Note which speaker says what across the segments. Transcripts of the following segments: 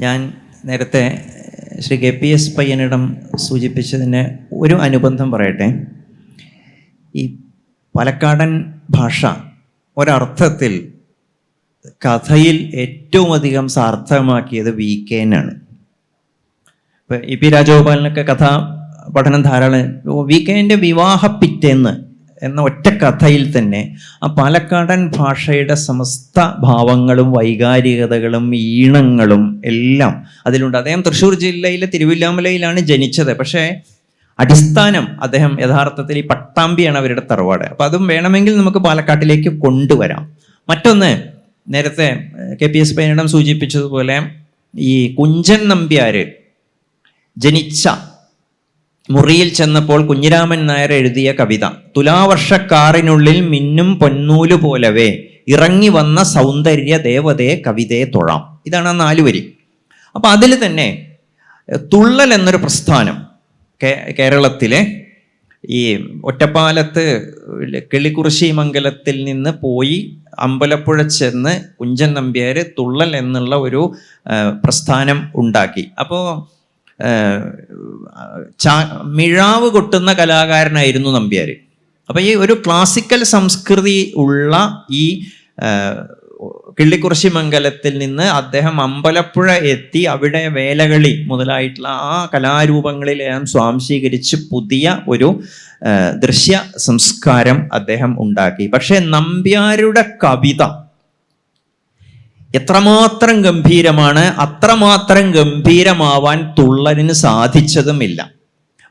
Speaker 1: ഞാൻ നേരത്തെ Sri K P S Payyanidam സൂചിപ്പിച്ചതിന് ഒരു അനുബന്ധം പറയട്ടെ. ഈ പാലക്കാടൻ ഭാഷ ഒരർത്ഥത്തിൽ കഥയിൽ ഏറ്റവും അധികം സാർത്ഥകമാക്കിയത് വി കെനാണ് ഇപ്പം ഇ പി രാജഗോപാലിനൊക്കെ കഥ പഠനം ധാരാളം. വി കെന്റെ വിവാഹ പിറ്റേന്ന് എന്ന ഒറ്റ കഥയിൽ തന്നെ ആ പാലക്കാടൻ ഭാഷയുടെ സമസ്ത ഭാവങ്ങളും വൈകാരികതകളും ഈണങ്ങളും എല്ലാം അതിലുണ്ട്. അദ്ദേഹം തൃശ്ശൂർ ജില്ലയിലെ തിരുവില്ലാമലയിലാണ് ജനിച്ചത്. പക്ഷേ അടിസ്ഥാനം അദ്ദേഹം യഥാർത്ഥത്തിൽ ഈ പട്ടാമ്പിയാണ് അവരുടെ തറവാട്. അപ്പം അതും വേണമെങ്കിൽ നമുക്ക് പാലക്കാട്ടിലേക്ക് കൊണ്ടുവരാം. മറ്റൊന്ന് നേരത്തെ കെ പി എസ് പൈനടം സൂചിപ്പിച്ചതുപോലെ ഈ കുഞ്ചൻ നമ്പ്യാർ ജനിച്ച മുറിയിൽ ചെന്നപ്പോൾ കുഞ്ഞിരാമൻ നായർ എഴുതിയ കവിത തുലാവർഷക്കാറിനുള്ളിൽ മിന്നും പൊന്നൂൽ പോലവേ ഇറങ്ങി വന്ന സൗന്ദര്യ ദേവതയെ കവിതയെ തൊഴാം. ഇതാണ് ആ നാല് വരി. അപ്പൊ അതിൽ തന്നെ തുള്ളൽ എന്നൊരു പ്രസ്ഥാനം കേരളത്തിലെ ഈ ഒറ്റപ്പാലത്ത് കിളിക്കുറിശി മംഗലത്തിൽ നിന്ന് പോയി അമ്പലപ്പുഴ ചെന്ന് കുഞ്ചൻ നമ്പ്യാർ തുള്ളൽ എന്നുള്ള ഒരു പ്രസ്ഥാനം ഉണ്ടാക്കി. അപ്പോൾ മിഴാവ് കൊട്ടുന്ന കലാകാരനായിരുന്നു നമ്പ്യാർ അപ്പം ഈ ഒരു ക്ലാസിക്കൽ സംസ്കൃതി ഉള്ള ഈ കിള്ളിക്കുറിശി മംഗലത്തിൽ നിന്ന് അദ്ദേഹം അമ്പലപ്പുഴ എത്തി അവിടെ വേലകളി മുതലായിട്ടുള്ള ആ കലാരൂപങ്ങളിലെല്ലാം സ്വാംശീകരിച്ച് പുതിയ ഒരു ദൃശ്യ സംസ്കാരം അദ്ദേഹം ഉണ്ടാക്കി. പക്ഷെ നമ്പ്യാരുടെ കവിത എത്രമാത്രം ഗംഭീരമാണ് അത്രമാത്രം ഗംഭീരമാവാൻ തുള്ളലിന് സാധിച്ചതുമില്ല.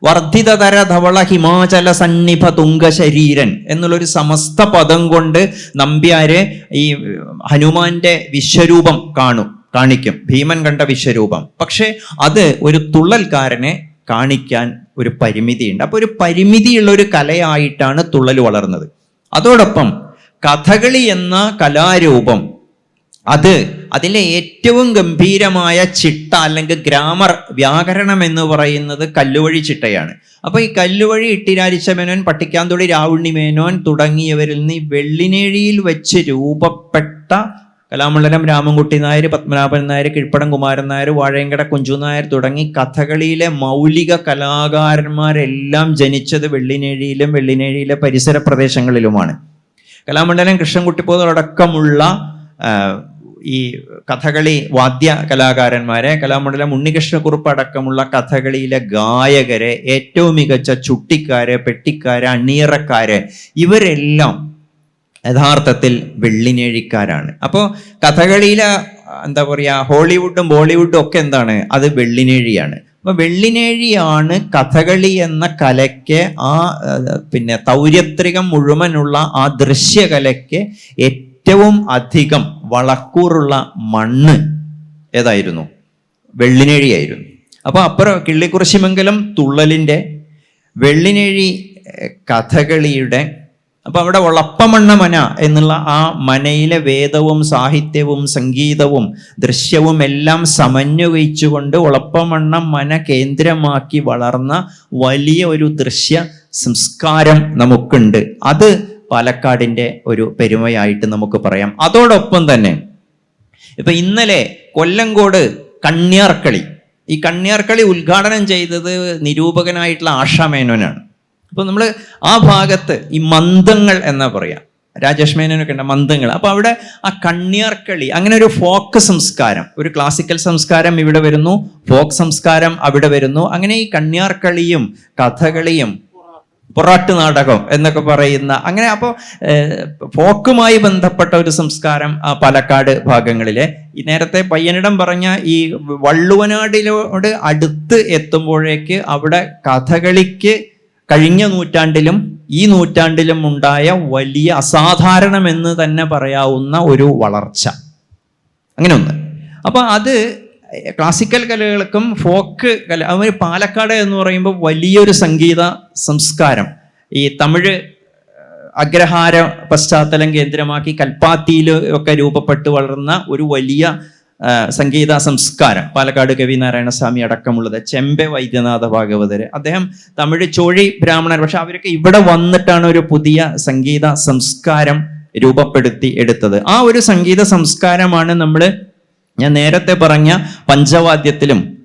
Speaker 1: വർദ്ധിതതര ധവള ഹിമാചല സന്നിഭ തുംഗശരീരൻ എന്നുള്ളൊരു സമസ്ത പദം കൊണ്ട് നമ്പ്യാര് ഈ ഹനുമാന്റെ വിശ്വരൂപം കാണും കാണിക്കും. ഭീമൻ കണ്ട വിശ്വരൂപം. പക്ഷേ അത് ഒരു തുള്ളൽക്കാരനെ കാണിക്കാൻ ഒരു പരിമിതിയുണ്ട്. അപ്പോൾ ഒരു പരിമിതിയുള്ള ഒരു കലയായിട്ടാണ് തുള്ളൽ വളർന്നത്. അതോടൊപ്പം കഥകളി എന്ന കലാരൂപം അത് അതിലെ ഏറ്റവും ഗംഭീരമായ ചിട്ട അല്ലെങ്കിൽ ഗ്രാമർ വ്യാകരണം എന്ന് പറയുന്നത് കല്ലുവഴി ചിട്ടയാണ്. അപ്പൊ ഈ കല്ലുവഴി ഇട്ടിരാരിച്ച മേനോൻ പട്ടിക്കാന്തൊടി രാവുണ്ണി മേനോൻ തുടങ്ങിയവരിൽ നിന്ന് വെള്ളിനേഴിയിൽ വെച്ച് രൂപപ്പെട്ട കലാമണ്ഡലം രാമൻകുട്ടി നായർ പത്മനാഭൻ നായർ കിഴ്പ്പടം കുമാരൻ നായർ വാഴയങ്കട കുഞ്ചു നായർ തുടങ്ങി കഥകളിയിലെ മൗലിക കലാകാരന്മാരെല്ലാം ജനിച്ചത് വെള്ളിനേഴിയിലും വെള്ളിനേഴിയിലെ പരിസര പ്രദേശങ്ങളിലുമാണ്. കലാമണ്ഡലം കൃഷ്ണൻകുട്ടിപ്പോതടക്കമുള്ള ഈ കഥകളി വാദ്യ കലാകാരന്മാരെ കലാമണ്ഡലം ഉണ്ണികൃഷ്ണക്കുറുപ്പ് അടക്കമുള്ള കഥകളിയിലെ ഗായകരെ ഏറ്റവും മികച്ച ചുട്ടിക്കാര് പെട്ടിക്കാര് അണിയറക്കാര് ഇവരെല്ലാം യഥാർത്ഥത്തിൽ വെള്ളിനേഴിക്കാരാണ്. അപ്പോൾ കഥകളിയിലെ എന്താ പറയുക ഹോളിവുഡും ബോളിവുഡും ഒക്കെ എന്താണ്? അത് വെള്ളിനേഴിയാണ്. അപ്പോൾ വെള്ളിനേഴിയാണ് കഥകളി എന്ന കലയ്ക്ക് ആ പിന്നെ തൗര്യത്രികം മുഴുവനുള്ള ആ ദൃശ്യകലയ്ക്ക് ഏറ്റവും അധികം വളക്കൂറുള്ള മണ്ണ് ഏതായിരുന്നു? വെള്ളിനേഴിയായിരുന്നു അപ്പോൾ അപ്പുറം കിള്ളിക്കുറിശിമംഗലം തുള്ളലിന്റെ വെള്ളിനേഴി കഥകളിയുടെ അപ്പോൾ അവിടെ ഒളപ്പമണ്ണ മന എന്നുള്ള ആ മനയിലെ വേദവും സാഹിത്യവും സംഗീതവും ദൃശ്യവും എല്ലാം സമന്വയിച്ചുകൊണ്ട് ഒളപ്പമണ്ണ മന കേന്ദ്രമാക്കി വളർന്ന വലിയ ഒരു ദൃശ്യ സംസ്കാരം നമുക്കുണ്ട്. അത് പാലക്കാടിന്റെ ഒരു പെരുമയായിട്ട് നമുക്ക് പറയാം. അതോടൊപ്പം തന്നെ ഇപ്പൊ ഇന്നലെ കൊല്ലങ്കോട് കണ്യാർക്കളി ഈ കണ്യാർക്കളി ഉദ്ഘാടനം ചെയ്തത് നിരൂപകനായിട്ടുള്ള ആശാ മേനോനാണ്. അപ്പൊ നമ്മൾ ആ ഭാഗത്ത് ഈ മന്ദങ്ങൾ എന്നാ പറയാ രാജേഷ് മേനോനൊക്കെ ഉണ്ട് മന്ദങ്ങൾ. അപ്പൊ അവിടെ ആ കണ്യാർക്കളി അങ്ങനെ ഒരു ഫോക്ക് സംസ്കാരം ഒരു ക്ലാസിക്കൽ സംസ്കാരം ഇവിടെ വരുന്നു ഫോക്ക് സംസ്കാരം അവിടെ വരുന്നു. അങ്ങനെ ഈ കണ്യാർക്കളിയും കഥകളിയും പൊറാട്ട് നാടകം എന്നൊക്കെ പറയുന്ന അങ്ങനെ അപ്പോൾ ഫോക്കുമായി ബന്ധപ്പെട്ട ഒരു സംസ്കാരം ആ പാലക്കാട് ഭാഗങ്ങളിലെ. ഈ നേരത്തെ പയ്യനിടം പറഞ്ഞ ഈ വള്ളുവനാടിലോട് അടുത്ത് എത്തുമ്പോഴേക്ക് അവിടെ കഥകളിക്ക് കഴിഞ്ഞ നൂറ്റാണ്ടിലും ഈ നൂറ്റാണ്ടിലും ഉണ്ടായ വലിയ അസാധാരണമെന്ന് തന്നെ പറയാവുന്ന ഒരു വളർച്ച. അങ്ങനെ ഒന്ന് അപ്പൊ അത് ക്ലാസിക്കൽ കലകൾക്കും ഫോക്ക് കല അവർ പാലക്കാട് എന്ന് പറയുമ്പോൾ വലിയൊരു സംഗീത സംസ്കാരം. ഈ തമിഴ് അഗ്രഹാര പശ്ചാത്തലം കേന്ദ്രമാക്കി കൽപ്പാത്തിയിൽ ഒക്കെ രൂപപ്പെട്ട് വളർന്ന ഒരു വലിയ സംഗീത സംസ്കാരം. പാലക്കാട് കവി നാരായണസ്വാമി അടക്കമുള്ളത് ചെമ്പെ വൈദ്യനാഥ ഭാഗവതർ. അദ്ദേഹം തമിഴ് ചോഴി ബ്രാഹ്മണർ പക്ഷെ അവരൊക്കെ ഇവിടെ വന്നിട്ടാണ് ഒരു പുതിയ സംഗീത സംസ്കാരം രൂപപ്പെടുത്തി എടുത്തത്. ആ ഒരു സംഗീത സംസ്കാരമാണ് നമ്മൾ ഞാൻ നേരത്തെ പറഞ്ഞ പഞ്ചവാദ്യത്തിലും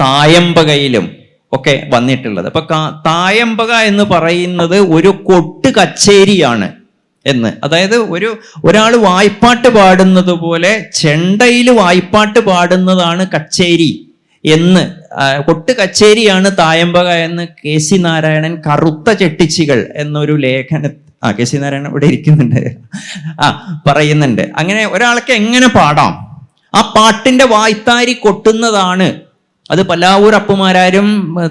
Speaker 1: തായമ്പകയിലും ഒക്കെ വന്നിട്ടുള്ളത്. അപ്പൊ തായമ്പക എന്ന് പറയുന്നത് ഒരു കൊട്ട് കച്ചേരിയാണ് എന്ന്. അതായത് ഒരു ഒരാൾ വായ്പാട്ട് പാടുന്നത് പോലെ ചെണ്ടയിൽ വായ്പാട്ട് പാടുന്നതാണ് കച്ചേരി എന്ന്. കൊട്ട് കച്ചേരിയാണ് തായമ്പക എന്ന് കെ സി നാരായണൻ കറുത്ത ചെട്ടിച്ചികൾ എന്നൊരു ലേഖന ആ കെ സി നാരായണൻ ഇവിടെ ഇരിക്കുന്നുണ്ട്. ആ പറയുന്നുണ്ട്. അങ്ങനെ ഒരാൾക്ക് എങ്ങനെ പാടാം? ആ പാട്ടിന്റെ വായ്ത്താരി കൊട്ടുന്നതാണ്. അത് പല്ലാവൂർ അപ്പുമാരാരും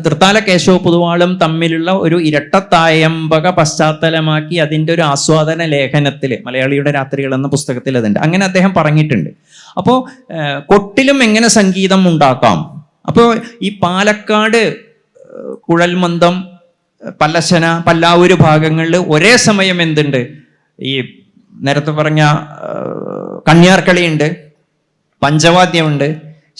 Speaker 1: തൃത്താല കേശവ പൊതുവാളും തമ്മിലുള്ള ഒരു ഇരട്ടത്തായമ്പക പശ്ചാത്തലമാക്കി അതിന്റെ ഒരു ആസ്വാദന ലേഖനത്തിൽ മലയാളിയുടെ രാത്രികൾ എന്ന പുസ്തകത്തിൽ അതുണ്ട് അങ്ങനെ അദ്ദേഹം പറഞ്ഞിട്ടുണ്ട്. അപ്പോൾ കൊട്ടിലും എങ്ങനെ സംഗീതം ഉണ്ടാക്കാം? അപ്പോൾ ഈ പാലക്കാട് കുഴൽമന്ദം പല്ലശന പല്ലാവൂര് ഭാഗങ്ങളിൽ ഒരേ സമയം എന്തുണ്ട്? ഈ നേരത്തെ പറഞ്ഞ കണ്ണിയാർക്കളിയുണ്ട് പഞ്ചവാദ്യമുണ്ട്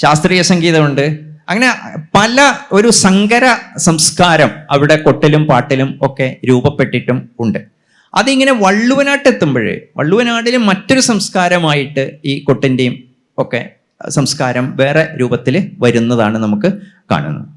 Speaker 1: ശാസ്ത്രീയ സംഗീതമുണ്ട്. അങ്ങനെ പല ഒരു സങ്കര സംസ്കാരം അവിടെ കൊട്ടിലും പാട്ടിലും ഒക്കെ രൂപപ്പെട്ടിട്ടും ഉണ്ട്. അതിങ്ങനെ വള്ളുവനാട്ട് എത്തുമ്പോൾ വള്ളുവനാടിൽ മറ്റൊരു സംസ്കാരമായിട്ട് ഈ കൊട്ടിന്റെയും ഒക്കെ സംസ്കാരം വേറെ രൂപത്തിൽ വരുന്നതാണ് നമുക്ക് കാണുന്നത്.